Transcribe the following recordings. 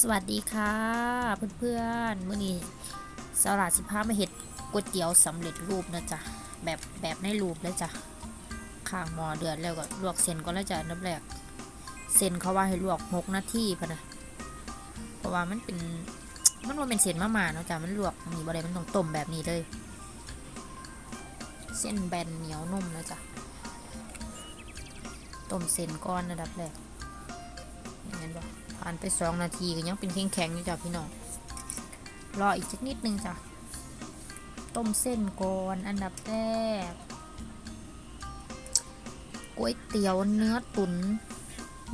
สวัสดีค่ะเพื่อนๆมื่อนี้สลัดสิพามาเห็ดก๋วยเตี๋ยวสำเร็จรูปนะจ๊ะแบบแบบในรูปเลยจ้ะข้างหมอเดือดแล้วก็ลวกเส้นก่อนแล้วจ้ะน้ำแรกเส้นเขาว่าให้ลวกหกนาทีพะนะเพราะว่ามันเป็นมันว่าเป็นเส้นมาม่าเนาะจ้ะมันลวกมีบะไรมันต้องต้มแบบนี้เลย เส้นแบนเหนียวนุ่มนะจ๊ะต้มเส้นก้อนระดับแรกเห็นปะ ผ่านไปสองนาทีก็ยังเป็นแข็งๆอยู่จ้ะพี่น้อง รออีกสักนิดนึงจ้ะ ต้มเส้นก่อนอันดับแรกก๋วยเตี๋ยวเนื้อตุ๋น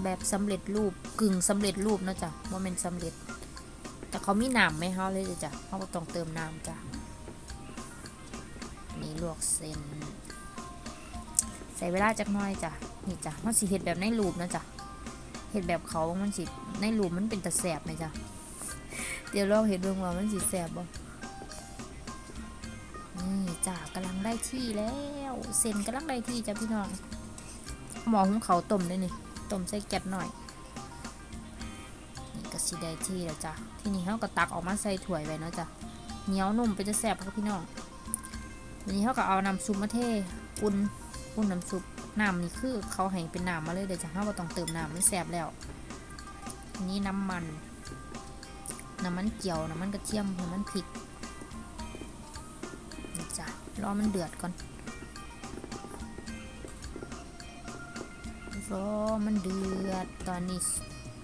แบบสำเร็จรูปกึ่งสำเร็จรูปนะจ๊ะว่าเป็นสำเร็จ แต่เขามีน้ำไหมเขาเลยจ้ะเขาก็ต้องเติมน้ำจ้ะนี่ลวกเส้น ใส่เวลาจักหน้อยจ้ะนี่จ้ะมันสิเห็ดแบบในรูปนะจ๊ะ เห็ดแบบเขามันสิในรูมมันเป็นตะแสบไหมจ๊ะเดี๋ยวลองเห็ดเบิ่งว่ามันสิแสบบ่นี่จ้ะกำลังได้ที่แล้วเส้นกำลังได้ที่จ้ะพี่น้องหมอหุงเขาต้มด้นี่ต้มใส่แก๊สหน่อยนี่ก็สิได้ที่แล้วจ้ะทีนี้เขาก็ตักออกมาใส่ถ้วยไว้เนาะจ้ะเหนียวนุ่มเป็นจะแสบครับพี่น้องทีนี้เขาก็เอาน้ำซุปมาเทอุ่นอุ่นน้ำซุป น้ำนี่คือเขาให้เป็นน้ำมาเลยเดี๋ยวจะห้าว่าต้องเติมน้ำมันแสบแล้วอันนี้น้ำมันน้ำมันเจียวน้ำมันกระเทียมน้ำมันพริกนี่จ้ะรอมันเดือดก่อนรอมันเดือดตอนนี้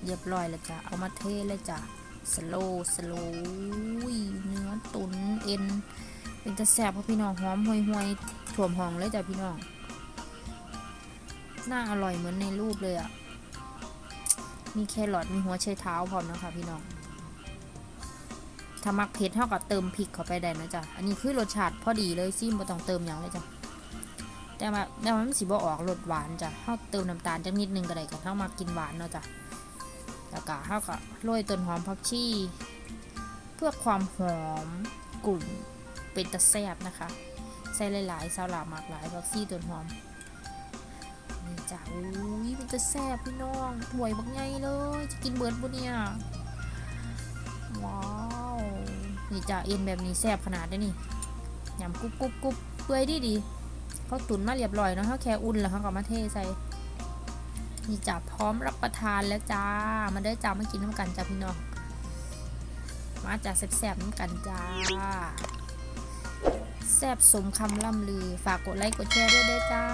เรียบร้อยแล้วจ้ะเอามาเทเลยจ้ะสโลสโลเนื้อตุนเอ็นเป็นจะแสบเพราะพี่น้องหอมห่วยห่วยถ่วมหองเลยจ้ะพี่น้อง น่าอร่อยเหมือนในรูปเลยอะ่ะ มีแครอทมีหัวไชเท้าพร้อมนะคะพี่น้อง ถ้ามักเผ็ดเท่ากับเติมพริกเข้าไปได้นะจ๊ะ อันนี้คือรสชาติพอดีเลยซิไม่ต้องเติมอย่างเลยจ้ะ แต่ว่าแต่ว่ามันสิบ่ออกรสหวานจ้ะเท่าเติมน้ำตาลจักนิดนึงก็ได้กันเท่ามากินหวานเนาะจ้ะ แล้วก็เท่ากับโรยต้นหอมผักชีเพื่อความหอมกลุ่นเป็นตะแซบนะคะ ใส่หลายๆซาลาหมากหลายผักชีต้นหอม จ้ะอุ้ยมันจะแซ่บพี่น้องถวยบักไงเลย จะกินเบิร์ดบุเนี่ย ว้าว นี่จ้ะเอ็นแบบนี้แซ่บขนาดนี้นี่ยำกรุบกรุบกรุบเปื่อยดีดีเขาตุ๋นมาเรียบร้อยเนาะเขาแค่อุ่นแล้วเขาก็มาเทใส่นี่จ้ะพร้อมรับประทานแล้วจ้ามาได้จ้ามากินน้ำกันจ้าพี่น้อง มาจ้าแซ่บๆน้ำกันจ้าแซ่บสมคำล่ำลือ ฝากกดไลค์กดแชร์ด้วยเด้อจ้า